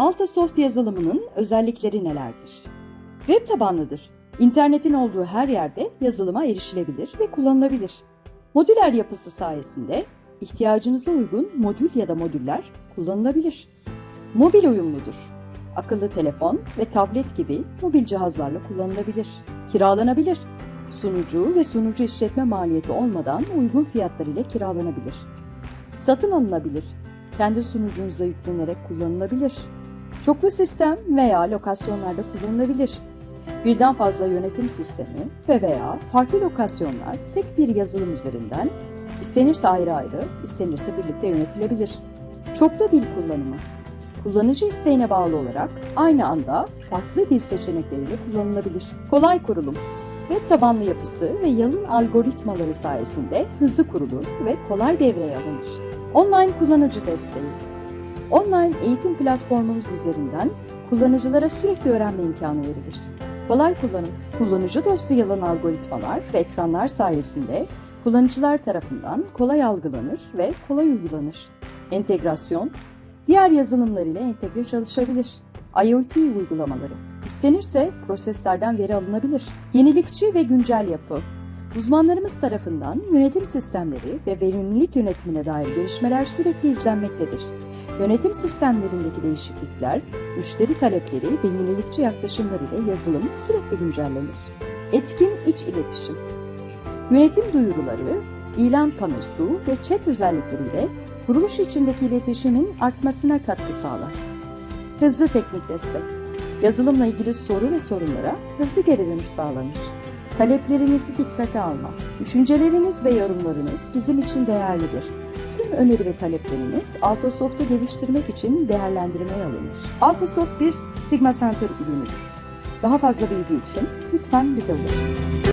Altasoft yazılımının özellikleri nelerdir? Web tabanlıdır. İnternetin olduğu her yerde yazılıma erişilebilir ve kullanılabilir. Modüler yapısı sayesinde ihtiyacınıza uygun modül ya da modüller kullanılabilir. Mobil uyumludur. Akıllı telefon ve tablet gibi mobil cihazlarla kullanılabilir. Kiralanabilir. Sunucu ve sunucu işletme maliyeti olmadan uygun fiyatlar ile kiralanabilir. Satın alınabilir. Kendi sunucunuza yüklenerek kullanılabilir. Çoklu sistem veya lokasyonlarda kullanılabilir. Birden fazla yönetim sistemi ve veya farklı lokasyonlar tek bir yazılım üzerinden istenirse ayrı ayrı, istenirse birlikte yönetilebilir. Çoklu dil kullanımı. Kullanıcı isteğine bağlı olarak aynı anda farklı dil seçenekleriyle kullanılabilir. Kolay kurulum. Web tabanlı yapısı ve yalın algoritmaları sayesinde hızlı kurulur ve kolay devreye alınır. Online kullanıcı desteği. Online eğitim platformumuz üzerinden kullanıcılara sürekli öğrenme imkanı verilir. Kolay kullanım, kullanıcı dostu yalan algoritmalar ve ekranlar sayesinde kullanıcılar tarafından kolay algılanır ve kolay uygulanır. Entegrasyon, diğer yazılımlar ile entegre çalışabilir. IoT uygulamaları, istenirse proseslerden veri alınabilir. Yenilikçi ve güncel yapı, Uzmanlarımız tarafından yönetim sistemleri ve verimlilik yönetimine dair gelişmeler sürekli izlenmektedir. Yönetim sistemlerindeki değişiklikler, müşteri talepleri ve yenilikçi yaklaşımlar ile yazılım sürekli güncellenir. Etkin iç iletişim. Yönetim duyuruları, ilan panosu ve chat özellikleriyle kuruluş içindeki iletişimin artmasına katkı sağlar. Hızlı teknik destek. Yazılımla ilgili soru ve sorunlara hızlı geri dönüş sağlanır. Taleplerinizi dikkate alma. Düşünceleriniz ve yorumlarınız bizim için değerlidir. Tüm öneri ve talepleriniz Altosoft'u geliştirmek için değerlendirmeye alınır. Altosoft bir Sigma Center ürünüdür. Daha fazla bilgi için lütfen bize ulaşınız.